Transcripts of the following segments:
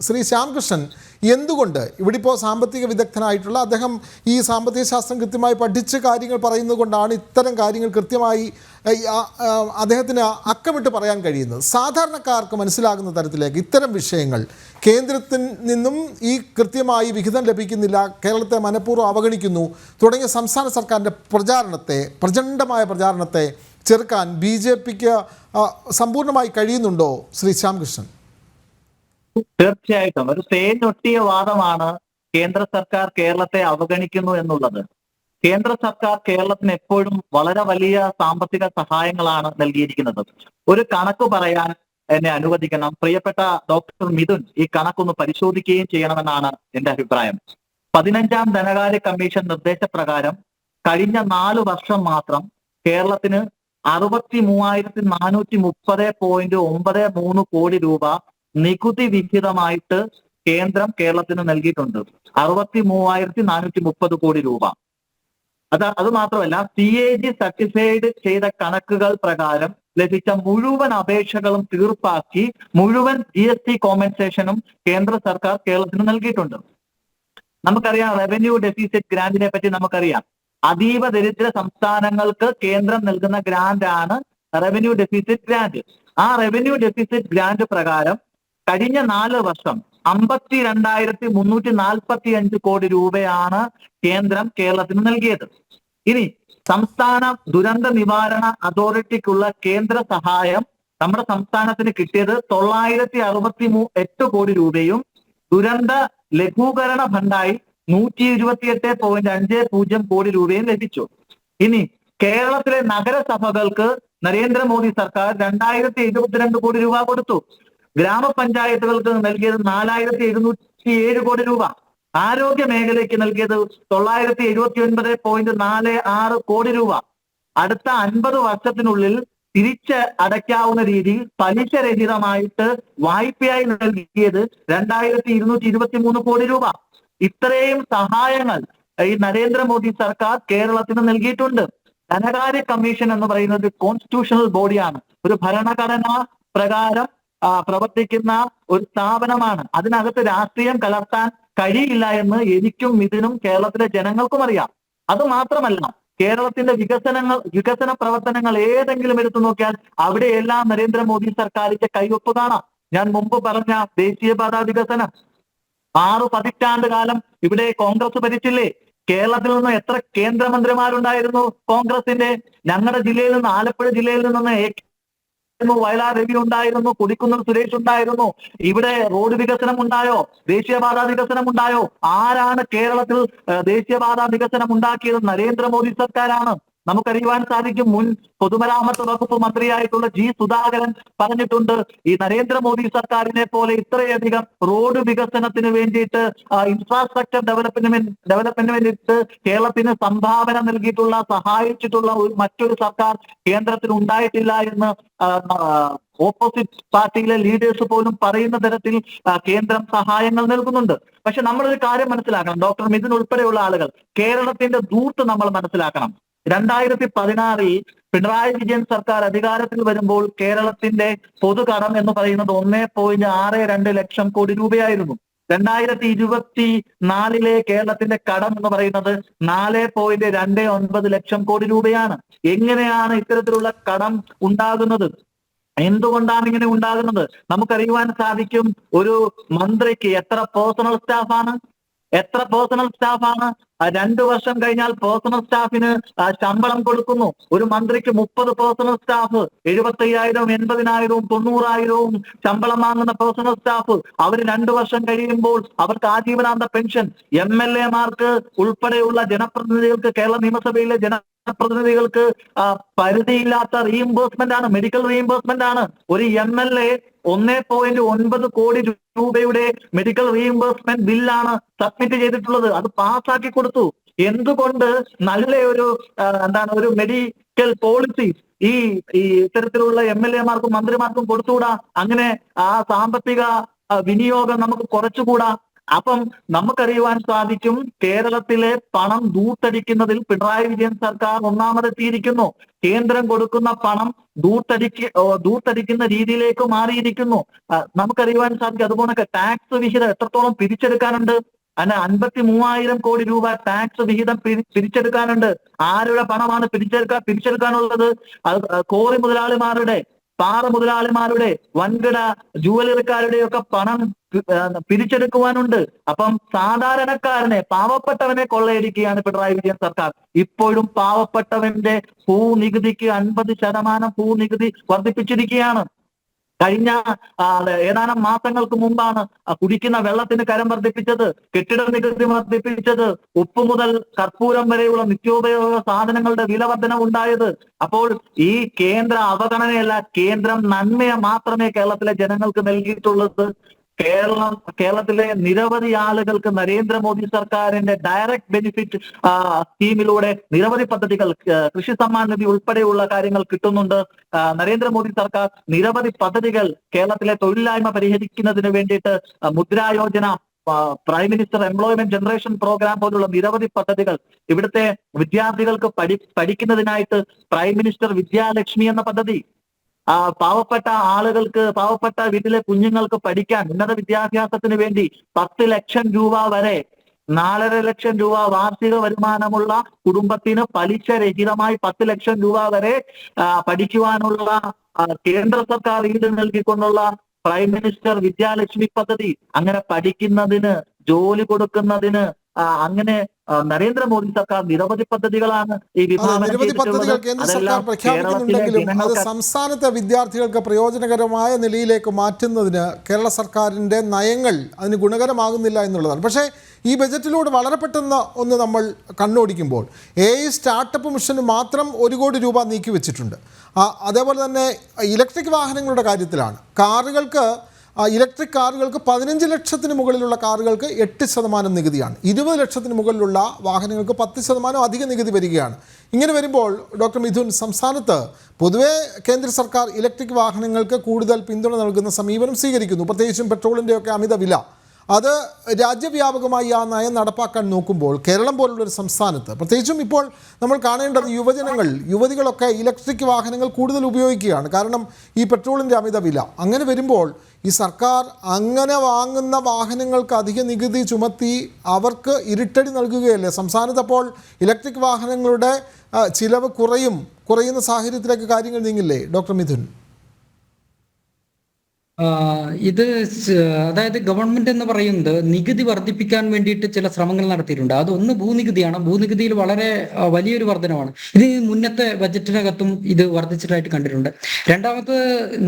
ശ്രീ ശ്യാംകൃഷ്ണൻ എന്തുകൊണ്ട് ഇവിടെ ഇപ്പോൾ സാമ്പത്തിക വിദഗ്ധനായിട്ടുള്ള അദ്ദേഹം ഈ സാമ്പത്തിക ശാസ്ത്രം കൃത്യമായി പഠിച്ച് കാര്യങ്ങൾ പറയുന്നത് കൊണ്ടാണ് ഇത്തരം കാര്യങ്ങൾ കൃത്യമായി അദ്ദേഹത്തിന് അക്കമിട്ട് പറയാൻ കഴിയുന്നത്? സാധാരണക്കാർക്ക് മനസ്സിലാകുന്ന തരത്തിലേക്ക് ഇത്തരം വിഷയങ്ങൾ കേന്ദ്രത്തിൽ നിന്നും ഈ കൃത്യമായി വിഹിതം ലഭിക്കുന്നില്ല കേരളത്തെ മനഃപൂർവം അവഗണിക്കുന്നു തുടങ്ങിയ സംസ്ഥാന സർക്കാരിന്റെ പ്രചാരണത്തെ പ്രചണ്ഡമായ പ്രചാരണത്തെ ചെറുക്കാൻ ബി ജെ പിക്ക് സമ്പൂർണമായി കഴിയുന്നുണ്ടോ ശ്രീ ശ്യാംകൃഷ്ണൻ? തീർച്ചയായിട്ടും. ഒരു തേഞ്ഞൊട്ടിയ വാദമാണ് കേന്ദ്ര സർക്കാർ കേരളത്തെ അവഗണിക്കുന്നു എന്നുള്ളത്. കേന്ദ്ര സർക്കാർ കേരളത്തിന് എപ്പോഴും വളരെ വലിയ സാമ്പത്തിക സഹായങ്ങളാണ് നൽകിയിരിക്കുന്നത്. ഒരു കണക്ക് പറയാൻ എന്നെ അനുവദിക്കണം. പ്രിയപ്പെട്ട ഡോക്ടർ മിഥുൻ ഈ കണക്കൊന്ന് പരിശോധിക്കുകയും ചെയ്യണമെന്നാണ് എന്റെ അഭിപ്രായം. പതിനഞ്ചാം ധനകാര്യ കമ്മീഷൻ നിർദ്ദേശപ്രകാരം കഴിഞ്ഞ നാല് വർഷം മാത്രം കേരളത്തിന് അറുപത്തി മൂവായിരത്തി നാനൂറ്റി മുപ്പത് പോയിന്റ് ഒമ്പത് മൂന്ന് കോടി രൂപ നികുതി വിഹിതമായിട്ട് കേന്ദ്രം കേരളത്തിന് നൽകിയിട്ടുണ്ട്. അറുപത്തി മൂവായിരത്തി നാനൂറ്റി മുപ്പത് കോടി രൂപ. അത് അത് മാത്രമല്ല സി എ ജി സർട്ടിഫൈഡ് ചെയ്ത കണക്കുകൾ പ്രകാരം ലഭിച്ച മുഴുവൻ അപേക്ഷകളും തീർപ്പാക്കി മുഴുവൻ ജി എസ് ടി കോമ്പൻസേഷനും കേന്ദ്ര സർക്കാർ കേരളത്തിന് നൽകിയിട്ടുണ്ട്. നമുക്കറിയാം റവന്യൂ ഡെഫിസിറ്റ് ഗ്രാന്റിനെ പറ്റി നമുക്കറിയാം. അതീവ ദരിദ്ര സംസ്ഥാനങ്ങൾക്ക് കേന്ദ്രം നൽകുന്ന ഗ്രാന്റ് ആണ് റവന്യൂ ഡെഫിസിറ്റ് ഗ്രാന്റ് ആ റവന്യൂ ഡെഫിസിറ്റ് ഗ്രാന്റ് പ്രകാരം കഴിഞ്ഞ നാല് വർഷം അമ്പത്തി രണ്ടായിരത്തി മുന്നൂറ്റി നാൽപ്പത്തി അഞ്ച് കോടി രൂപയാണ് കേന്ദ്രം കേരളത്തിന് നൽകിയത്. ഇനി സംസ്ഥാന ദുരന്ത നിവാരണ അതോറിറ്റിക്കുള്ള കേന്ദ്ര സഹായം നമ്മുടെ സംസ്ഥാനത്തിന് കിട്ടിയത് തൊള്ളായിരത്തി അറുപത്തി മൂ എട്ട് കോടി രൂപയും ദുരന്ത ലഘൂകരണ ഫണ്ടായി നൂറ്റി ഇരുപത്തിയെട്ട് പോയിന്റ് അഞ്ച് പൂജ്യം കോടി രൂപയും ലഭിച്ചു. ഇനി കേരളത്തിലെ നഗരസഭകൾക്ക് നരേന്ദ്രമോദി സർക്കാർ രണ്ടായിരത്തി എഴുപത്തിരണ്ട് കോടി രൂപ കൊടുത്തു. ഗ്രാമപഞ്ചായത്തുകൾക്ക് നൽകിയത് നാലായിരത്തി എഴുന്നൂറ്റി ഏഴ് കോടി രൂപ. ആരോഗ്യ മേഖലയ്ക്ക് നൽകിയത് തൊള്ളായിരത്തി എഴുപത്തി ഒൻപത് പോയിന്റ് നാല് ആറ് കോടി രൂപ. അടുത്ത അൻപത് വർഷത്തിനുള്ളിൽ തിരിച്ച് അടയ്ക്കാവുന്ന രീതിയിൽ പലിശരഹിതമായിട്ട് വായ്പയായി നൽകിയത് രണ്ടായിരത്തി ഇരുന്നൂറ്റി ഇരുപത്തി മൂന്ന് കോടി രൂപ. ഇത്രയും സഹായങ്ങൾ ഈ നരേന്ദ്രമോദി സർക്കാർ കേരളത്തിന് നൽകിയിട്ടുണ്ട്. ധനകാര്യ കമ്മീഷൻ എന്ന് പറയുന്നത് കോൺസ്റ്റിറ്റ്യൂഷണൽ ബോഡിയാണ് ഒരു ഭരണഘടനാ പ്രകാരം പ്രവർത്തിക്കുന്ന ഒരു സ്ഥാപനമാണ്. അതിനകത്ത് രാഷ്ട്രീയം കലർത്താൻ കഴിയില്ല എന്ന് എനിക്കും ഇതിനും കേരളത്തിലെ ജനങ്ങൾക്കും അറിയാം. അത് മാത്രമല്ല കേരളത്തിന്റെ വികസനങ്ങൾ വികസന പ്രവർത്തനങ്ങൾ ഏതെങ്കിലും എടുത്തു നോക്കിയാൽ അവിടെയെല്ലാം നരേന്ദ്രമോദി സർക്കാരിന്റെ കൈവപ്പ് കാണാം. ഞാൻ മുമ്പ് പറഞ്ഞ ദേശീയപാത വികസനം. ആറു പതിറ്റാണ്ട് കാലം ഇവിടെ കോൺഗ്രസ് ഭരിച്ചില്ലേ? കേരളത്തിൽ നിന്ന് എത്ര കേന്ദ്രമന്ത്രിമാരുണ്ടായിരുന്നു കോൺഗ്രസിന്റെ? ഞങ്ങളുടെ ജില്ലയിൽ നിന്ന് ആലപ്പുഴ ജില്ലയിൽ നിന്ന് എ ഉണ്ടായിരുന്നു, വയലാർ രവി ഉണ്ടായിരുന്നു കൊടിക്കുന്നൽ സുരേഷ് ഉണ്ടായിരുന്നു. ഇവിടെ റോഡ് വികസനം ഉണ്ടായോ? ദേശീയപാത വികസനം ഉണ്ടായോ? ആരാണ് കേരളത്തിൽ ദേശീയപാത വികസനം ഉണ്ടാക്കിയത്? നരേന്ദ്രമോദി സർക്കാരാണ്. നമുക്കറിയുവാൻ സാധിക്കും മുൻ പൊതുമരാമത്ത് വകുപ്പ് മന്ത്രിയായിട്ടുള്ള ജി സുധാകരൻ പറഞ്ഞിട്ടുണ്ട് ഈ നരേന്ദ്രമോദി സർക്കാരിനെ പോലെ ഇത്രയധികം റോഡ് വികസനത്തിന് വേണ്ടിയിട്ട് ഇൻഫ്രാസ്ട്രക്ചർ ഡെവലപ്മെന്റ് ഡെവലപ്മെന്റിന് വേണ്ടിയിട്ട് കേരളത്തിന് സംഭാവന നൽകിയിട്ടുള്ള സഹായിച്ചിട്ടുള്ള മറ്റൊരു സർക്കാർ കേന്ദ്രത്തിൽ ഉണ്ടായിട്ടില്ല എന്ന് ഓപ്പോസിറ്റ് പാർട്ടിയിലെ ലീഡേഴ്സ് പോലും പറയുന്ന തരത്തിൽ കേന്ദ്രം സഹായങ്ങൾ നൽകുന്നുണ്ട്. പക്ഷെ നമ്മളൊരു കാര്യം മനസ്സിലാക്കണം ഡോക്ടർ മിഥുൻ ഉൾപ്പെടെയുള്ള ആളുകൾ കേരളത്തിന്റെ ദൂർത്ത് നമ്മൾ മനസ്സിലാക്കണം. രണ്ടായിരത്തി പതിനാറിൽ പിണറായി വിജയൻ സർക്കാർ അധികാരത്തിൽ വരുമ്പോൾ കേരളത്തിന്റെ പൊതുകടം എന്ന് പറയുന്നത് ഒന്നേ പോയിന്റ് ആറ് രണ്ട് ലക്ഷം കോടി രൂപയായിരുന്നു. രണ്ടായിരത്തി ഇരുപത്തി നാലിലെ കേരളത്തിന്റെ കടം എന്ന് പറയുന്നത് നാല് പോയിന്റ് രണ്ട് ഒൻപത് ലക്ഷം കോടി രൂപയാണ്. എങ്ങനെയാണ് ഇത്തരത്തിലുള്ള കടം ഉണ്ടാകുന്നത്? എന്തുകൊണ്ടാണ് ഇങ്ങനെ ഉണ്ടാകുന്നത്? നമുക്കറിയുവാൻ സാധിക്കും ഒരു മന്ത്രിക്ക് എത്ര പേഴ്സണൽ സ്റ്റാഫാണ് എത്ര പേഴ്സണൽ സ്റ്റാഫാണ് രണ്ടു വർഷം കഴിഞ്ഞാൽ പേഴ്സണൽ സ്റ്റാഫിന് ശമ്പളം കൊടുക്കുന്നു. ഒരു മന്ത്രിക്ക് മുപ്പത് പേഴ്സണൽ സ്റ്റാഫ് എഴുപത്തി അയ്യായിരവും എൺപതിനായിരവും തൊണ്ണൂറായിരവും ശമ്പളം വാങ്ങുന്ന പേഴ്സണൽ സ്റ്റാഫ് അവർ രണ്ടു വർഷം കഴിയുമ്പോൾ അവർക്ക് ആജീവനാന്ത പെൻഷൻ എം എൽ എമാർക്ക് ഉൾപ്പെടെയുള്ള ജനപ്രതിനിധികൾക്ക് കേരള നിയമസഭയിലെ ജനപ്രതിനിധികൾക്ക് പരിധിയില്ലാത്ത റീഇംബേഴ്സ്മെന്റ് ആണ് മെഡിക്കൽ റീഇംബേഴ്സ്മെന്റ് ആണ്. ഒരു എം എൽ എ ഒന്നേ പോയിന്റ് ഒൻപത് കോടി രൂപയുടെ മെഡിക്കൽ റീഇംബേഴ്സ്മെന്റ് ബില്ലാണ് സബ്മിറ്റ് ചെയ്തിട്ടുള്ളത്. അത് പാസ്സാക്കി കൊടുത്തു. എന്തുകൊണ്ട് നല്ല ഒരു എന്താണ് ഒരു മെഡിക്കൽ പോളിസി ഈ ഈ ഇത്തരത്തിലുള്ള എം എൽ എമാർക്കും മന്ത്രിമാർക്കും കൊടുത്തുകൂടാ? അങ്ങനെ ആ സാമ്പത്തിക വിനിയോഗം നമുക്ക് കുറച്ചുകൂടാ? അപ്പം നമുക്കറിയുവാൻ സാധിക്കും കേരളത്തിലെ പണം ദൂത്തടിക്കുന്നതിൽ പിണറായി വിജയൻ സർക്കാർ ഒന്നാമതെത്തിയിരിക്കുന്നു കേന്ദ്രം കൊടുക്കുന്ന പണം ദൂത്തടിക്ക് ദൂത്തടിക്കുന്ന രീതിയിലേക്ക് മാറിയിരിക്കുന്നു. നമുക്കറിയുവാൻ സാധിക്കും അതുപോലെ ടാക്സ് വിഹിതം എത്രത്തോളം പിരിച്ചെടുക്കാനുണ്ട്? അല്ല അൻപത്തി മൂവായിരം കോടി രൂപ ടാക്സ് വിഹിതം പിരിച്ചെടുക്കാനുണ്ട്. ആരുടെ പണമാണ് പിരിച്ചെടുക്കാൻ പിരിച്ചെടുക്കാനുള്ളത്? കോറി മുതലാളിമാരുടെ പാറ മുതലാളിമാരുടെ വൻകിട ജുവലറിക്കാരുടെയൊക്കെ പണം പിരിച്ചെടുക്കുവാനുണ്ട്. അപ്പം സാധാരണക്കാരനെ പാവപ്പെട്ടവനെ കൊള്ളയടിക്കുകയാണ് പിണറായി വിജയൻ സർക്കാർ. ഇപ്പോഴും പാവപ്പെട്ടവന്റെ ഭൂനികുതിക്ക് അൻപത് ശതമാനം ഭൂനികുതി വർദ്ധിപ്പിച്ചിരിക്കുകയാണ്. കഴിഞ്ഞ ഏതാനും മാസങ്ങൾക്ക് മുമ്പാണ് കുടിക്കുന്ന വെള്ളത്തിന് കരം വർദ്ധിപ്പിച്ചത് കെട്ടിട നികുതി വർദ്ധിപ്പിച്ചത് ഉപ്പ് മുതൽ കർപ്പൂരം വരെയുള്ള നിത്യോപയോഗ സാധനങ്ങളുടെ വില വർധന ഉണ്ടായത്. അപ്പോൾ ഈ കേന്ദ്ര അവഗണനയല്ല കേന്ദ്രം നന്മയെ മാത്രമേ കേരളത്തിലെ ജനങ്ങൾക്ക് നൽകിയിട്ടുള്ളത്. കേരളം കേരളത്തിലെ നിരവധി ആളുകൾക്ക് നരേന്ദ്രമോദി സർക്കാരിന്റെ ഡയറക്റ്റ് ബെനിഫിറ്റ് സ്കീമിലൂടെ നിരവധി പദ്ധതികൾ കൃഷി സമ്മാൻ നിധി ഉൾപ്പെടെയുള്ള കാര്യങ്ങൾ കിട്ടുന്നുണ്ട്. നരേന്ദ്രമോദി സർക്കാർ നിരവധി പദ്ധതികൾ കേരളത്തിലെ തൊഴിലില്ലായ്മ പരിഹരിക്കുന്നതിന് വേണ്ടിയിട്ട് Mudra Yojana prime minister employment generation programme പോലുള്ള നിരവധി പദ്ധതികൾ ഇവിടുത്തെ വിദ്യാർത്ഥികൾക്ക് പഠി പഠിക്കുന്നതിനായിട്ട് പ്രൈം മിനിസ്റ്റർ വിദ്യാലക്ഷ്മി എന്ന പദ്ധതി ആ പാവപ്പെട്ട ആളുകൾക്ക് പാവപ്പെട്ട വീട്ടിലെ കുഞ്ഞുങ്ങൾക്ക് പഠിക്കാൻ ഉന്നത വിദ്യാഭ്യാസത്തിന് വേണ്ടി പത്ത് ലക്ഷം രൂപ വരെ നാലര ലക്ഷം രൂപ വാർഷിക വരുമാനമുള്ള കുടുംബത്തിന് പലിശ രഹിതമായി പത്ത് ലക്ഷം രൂപ വരെ പഠിക്കുവാനുള്ള കേന്ദ്ര സർക്കാർ ഈട് നൽകിക്കൊണ്ടുള്ള പ്രൈം മിനിസ്റ്റർ വിദ്യാലക്ഷ്മി പദ്ധതി അങ്ങനെ പഠിക്കുന്നതിന് ജോലി കൊടുക്കുന്നതിന് അങ്ങനെ നരേന്ദ്രമോദി സർക്കാർ നിരവധി പദ്ധതികളാണ് ഈ വിഭാഗം വിഭാവനം നിരവധി പദ്ധതികൾ കേന്ദ്ര സർക്കാർ പ്രഖ്യാപിക്കുന്നുണ്ടെങ്കിലും അത് സംസ്ഥാനത്തെ വിദ്യാർത്ഥികൾക്ക് പ്രയോജനകരമായ നിലയിലേക്ക് മാറ്റുന്നതിന് കേരള സർക്കാരിന്റെ നയങ്ങൾ അതിന് ഗുണകരമാകുന്നില്ല എന്നുള്ളതാണ്. പക്ഷേ ഈ ബജറ്റിലൂടെ വളരെ പെട്ടെന്ന് ഒന്ന് നമ്മൾ കണ്ണോടിക്കുമ്പോൾ എ ഐ സ്റ്റാർട്ടപ്പ് മിഷന് മാത്രം ഒരു കോടി രൂപ നീക്കി വെച്ചിട്ടുണ്ട് അതേപോലെ തന്നെ ഇലക്ട്രിക് വാഹനങ്ങളുടെ കാര്യത്തിലാണ്. കാറുകൾക്ക് ഇലക്ട്രിക് കാറുകൾക്ക് പതിനഞ്ച് ലക്ഷത്തിന് മുകളിലുള്ള കാറുകൾക്ക് എട്ട് ശതമാനം നികുതിയാണ്. ഇരുപത് ലക്ഷത്തിന് മുകളിലുള്ള വാഹനങ്ങൾക്ക് പത്ത് ശതമാനം അധിക നികുതി വരികയാണ്. ഇങ്ങനെ വരുമ്പോൾ ഡോക്ടർ മിഥുൻ സംസ്ഥാനത്ത് പൊതുവേ കേന്ദ്ര സർക്കാർ ഇലക്ട്രിക് വാഹനങ്ങൾക്ക് കൂടുതൽ പിന്തുണ നൽകുന്ന സമീപനം സ്വീകരിക്കുന്നു. പ്രത്യേകിച്ചും പെട്രോളിന്റെയൊക്കെ അമിത വില. അത് രാജ്യവ്യാപകമായി ആ നയം നടപ്പാക്കാൻ നോക്കുമ്പോൾ കേരളം പോലുള്ളൊരു സംസ്ഥാനത്ത് പ്രത്യേകിച്ചും ഇപ്പോൾ നമ്മൾ കാണേണ്ടത് യുവജനങ്ങൾ യുവതികളൊക്കെ ഇലക്ട്രിക് വാഹനങ്ങൾ കൂടുതൽ ഉപയോഗിക്കുകയാണ്. കാരണം ഈ പെട്രോളിന്റെ അമിത വില. അങ്ങനെ വരുമ്പോൾ ഈ സർക്കാർ അങ്ങനെ വാങ്ങുന്ന വാഹനങ്ങൾക്ക് അധിക നികുതി ചുമത്തി അവർക്ക് ഇരുട്ടടി നൽകുകയല്ലേ? സംസ്ഥാനത്ത് അപ്പോൾ ഇലക്ട്രിക് വാഹനങ്ങളുടെ ചിലവ് കുറയും. കുറയുന്ന സാഹചര്യത്തിലേക്ക് കാര്യങ്ങൾ നീങ്ങില്ലേ? ഡോക്ടർ മിഥുൻ. ഇത് അതായത് ഗവൺമെന്റ് എന്ന് പറയുന്നത് നികുതി വർദ്ധിപ്പിക്കാൻ വേണ്ടിയിട്ട് ചില ശ്രമങ്ങൾ നടത്തിയിട്ടുണ്ട്. അതൊന്ന് ഭൂനികുതിയാണ്. ഭൂനികുതിയിൽ വളരെ വലിയൊരു വർധനമാണ് ഇത് മുന്നത്തെ ബജറ്റിനകത്തും ഇത് വർദ്ധിച്ചിട്ടായിട്ട് കണ്ടിട്ടുണ്ട്. രണ്ടാമത്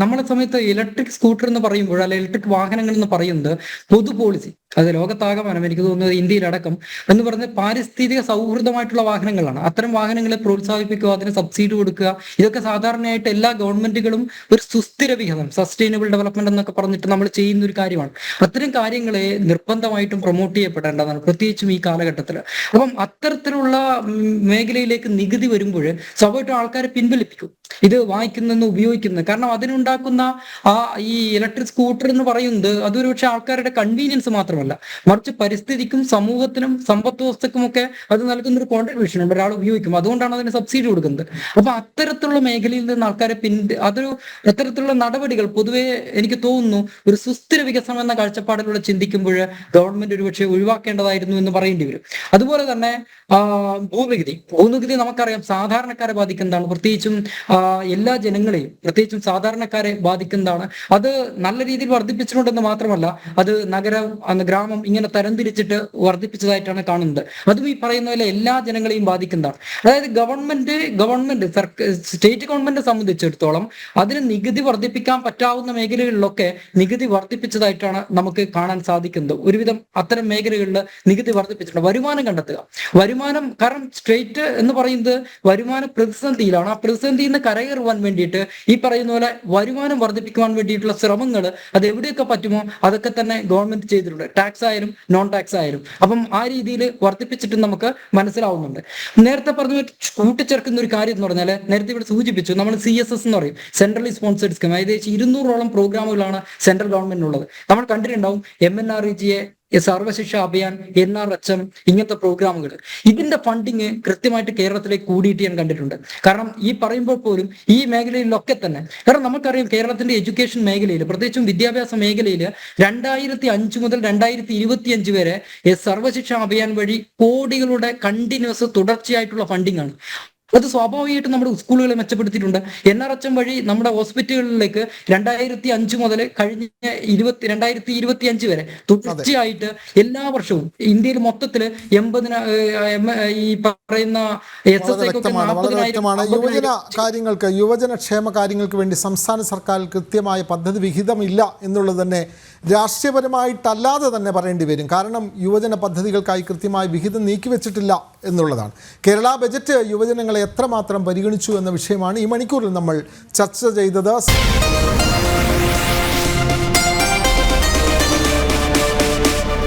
നമ്മളെ സമയത്ത് ഇലക്ട്രിക് സ്കൂട്ടർ എന്ന് പറയുമ്പോൾ അല്ലെ ഇലക്ട്രിക് വാഹനങ്ങൾ എന്ന് പറയുന്നത് പൊതു പോളിസി അത് ലോകത്താകമാനം എനിക്ക് തോന്നുന്നത് ഇന്ത്യയിലടക്കം എന്ന് പറഞ്ഞ പാരിസ്ഥിതിക സൗഹൃദമായിട്ടുള്ള വാഹനങ്ങളാണ്. അത്തരം വാഹനങ്ങളെ പ്രോത്സാഹിപ്പിക്കുക അതിന് സബ്സിഡി കൊടുക്കുക ഇതൊക്കെ സാധാരണയായിട്ട് എല്ലാ ഗവൺമെന്റുകളും ഒരു സുസ്ഥിര വിഹിതം സസ്റ്റൈനബിൾ ഡെവലപ്മെന്റ് എന്നൊക്കെ പറഞ്ഞിട്ട് നമ്മൾ ചെയ്യുന്ന ഒരു കാര്യമാണ്. അത്തരം കാര്യങ്ങളെ നിർബന്ധമായിട്ടും പ്രൊമോട്ട് ചെയ്യപ്പെടേണ്ടതാണ്. പ്രത്യേകിച്ചും ഈ കാലഘട്ടത്തിൽ അപ്പം അത്തരത്തിലുള്ള മേഖലയിലേക്ക് നികുതി വരുമ്പോൾ സ്വാഭാവികമായിട്ടും ആൾക്കാരെ പിൻവലിപ്പിക്കും. ഇത് വാങ്ങിക്കുന്നെന്ന് ഉപയോഗിക്കുന്നത്. കാരണം അതിനുണ്ടാക്കുന്ന ആ ഈ ഇലക്ട്രിക് സ്കൂട്ടർ എന്ന് പറയുന്നത് അതൊരു പക്ഷെ ആൾക്കാരുടെ കൺവീനിയൻസ് മാത്രമല്ല. മറിച്ച് പരിസ്ഥിതിക്കും സമൂഹത്തിനും സമ്പത്ത് വ്യവസ്ഥക്കും ഒക്കെ അത് നൽകുന്ന ഒരു കോൺട്രിബ്യൂഷൻ ഉണ്ട്. ഒരാൾ ഉപയോഗിക്കും. അതുകൊണ്ടാണ് അതിന് സബ്സിഡി കൊടുക്കുന്നത്. അപ്പൊ അത്തരത്തിലുള്ള മേഖലയിൽ നിന്ന് ആൾക്കാരെ പിൻ അതൊരു അത്തരത്തിലുള്ള നടപടികൾ പൊതുവെ എനിക്ക് തോന്നുന്നു ഒരു സുസ്ഥിര വികസനം എന്ന കാഴ്ചപ്പാടിലൂടെ ചിന്തിക്കുമ്പോൾ ഗവൺമെന്റ് ഒരുപക്ഷെ ഒഴിവാക്കേണ്ടതായിരുന്നു എന്ന് പറയേണ്ടി വരും. അതുപോലെ തന്നെ ഭൂനികുതി ഭൂനികുതി നമുക്കറിയാം സാധാരണക്കാരെ ബാധിക്കുന്നതാണ്. പ്രത്യേകിച്ചും എല്ലാ ജനങ്ങളെയും പ്രത്യേകിച്ചും സാധാരണക്കാരെ ബാധിക്കുന്നതാണ്. അത് നല്ല രീതിയിൽ വർദ്ധിപ്പിച്ചിട്ടുണ്ടെന്ന് മാത്രമല്ല അത് നഗരം ഗ്രാമം ഇങ്ങനെ തരംതിരിച്ചിട്ട് വർദ്ധിപ്പിച്ചതായിട്ടാണ് കാണുന്നത്. അതും ഈ പറയുന്ന പോലെ എല്ലാ ജനങ്ങളെയും ബാധിക്കുന്നതാണ്. അതായത് ഗവൺമെന്റ് ഗവൺമെന്റ് സ്റ്റേറ്റ് ഗവൺമെന്റ് സംബന്ധിച്ചിടത്തോളം അതിന് നികുതി വർദ്ധിപ്പിക്കാൻ പറ്റാവുന്ന മേഖലകളിലൊക്കെ നികുതി വർദ്ധിപ്പിച്ചതായിട്ടാണ് നമുക്ക് കാണാൻ സാധിക്കുന്നത്. ഒരുവിധം അത്തരം മേഖലകളിൽ നികുതി വർദ്ധിപ്പിച്ചിട്ടുണ്ട്. വരുമാനം കണ്ടെത്തുക. വരുമാനം കാരണം സ്റ്റേറ്റ് എന്ന് പറയുന്നത് വരുമാന പ്രതിസന്ധിയിലാണ്. ആ പ്രതിസന്ധിയിൽ നിന്ന് കരകയറുവാൻ വേണ്ടിയിട്ട് ഈ പറയുന്ന പോലെ വരുമാനം വർദ്ധിപ്പിക്കുവാൻ വേണ്ടിയിട്ടുള്ള ശ്രമങ്ങൾ അത് എവിടെയൊക്കെ പറ്റുമോ അതൊക്കെ തന്നെ ഗവൺമെന്റ് ചെയ്തിട്ടുണ്ട്. ടാക്സ് ആയാലും നോൺ ടാക്സ് ആയാലും. അപ്പം ആ രീതിയിൽ വർദ്ധിപ്പിച്ചിട്ട് നമുക്ക് മനസ്സിലാവുന്നുണ്ട്. നേരത്തെ പറഞ്ഞ കൂട്ടിച്ചേർക്കുന്ന ഒരു കാര്യം എന്ന് പറഞ്ഞാൽ നേരത്തെ ഇവിടെ സൂചിപ്പിച്ചു. നമ്മൾ സി എസ് എസ് എന്ന് പറയും. സെൻട്രലി സ്പോൺസേഡ് സ്കീം ഏകദേശം ഇരുന്നൂറോളം പ്രോഗ്രാമുകളാണ് സെൻട്രൽ ഗവൺമെന്റിനുള്ളത് നമ്മൾ കണ്ടിട്ടുണ്ടാവും എം എൻ ആർ ഇ ജിയെ ഈ Sarva Shiksha Abhiyan N R H M ഇങ്ങനത്തെ പ്രോഗ്രാമുകൾ ഇതിന്റെ ഫണ്ടിങ് കൃത്യമായിട്ട് കേരളത്തിലേക്ക് കൂടിയിട്ട് ഞാൻ കണ്ടിട്ടുണ്ട്. കാരണം ഈ പറയുമ്പോൾ പോലും ഈ മേഖലയിലൊക്കെ തന്നെ കാരണം നമുക്കറിയാം കേരളത്തിന്റെ എഡ്യൂക്കേഷൻ മേഖലയിൽ പ്രത്യേകിച്ചും വിദ്യാഭ്യാസ മേഖലയിൽ രണ്ടായിരത്തി അഞ്ച് മുതൽ രണ്ടായിരത്തി ഇരുപത്തി അഞ്ച് വരെ സർവശിക്ഷ അഭിയാൻ വഴി കോടികളുടെ കണ്ടിന്യൂസ് തുടർച്ചയായിട്ടുള്ള ഫണ്ടിങ് ആണ്. അത് സ്വാഭാവികമായിട്ടും നമ്മുടെ സ്കൂളുകളെ മെച്ചപ്പെടുത്തിയിട്ടുണ്ട്. എൻ ആർ എച്ച് എം വഴി നമ്മുടെ ഹോസ്പിറ്റലുകളിലേക്ക് രണ്ടായിരത്തി അഞ്ച് മുതൽ കഴിഞ്ഞ ഇരുപത്തി രണ്ടായിരത്തി ഇരുപത്തി അഞ്ച് വരെ തുടർച്ചയായിട്ട് എല്ലാ വർഷവും ഇന്ത്യയിൽ മൊത്തത്തിൽ എൺപതിന ഈ പറയുന്ന എസ് എസ് വളരെ വ്യക്തമാണ്. യുവജന കാര്യങ്ങൾക്ക് യുവജന ക്ഷേമ കാര്യങ്ങൾക്ക് വേണ്ടി സംസ്ഥാന സർക്കാർ കൃത്യമായ പദ്ധതി വിഹിതമില്ല എന്നുള്ളത് തന്നെ രാഷ്ട്രീയപരമായിട്ടല്ലാതെ തന്നെ പറയേണ്ടി വരും. കാരണം യുവജന പദ്ധതികൾക്കായി കൃത്യമായ വിഹിതം നീക്കിവെച്ചിട്ടില്ല എന്നുള്ളതാണ്. കേരള ബജറ്റ് യുവജനങ്ങളെ എത്രമാത്രം പരിഗണിച്ചു എന്ന വിഷയമാണ് ഈ മണിക്കൂറിൽ നമ്മൾ ചർച്ച ചെയ്തത്.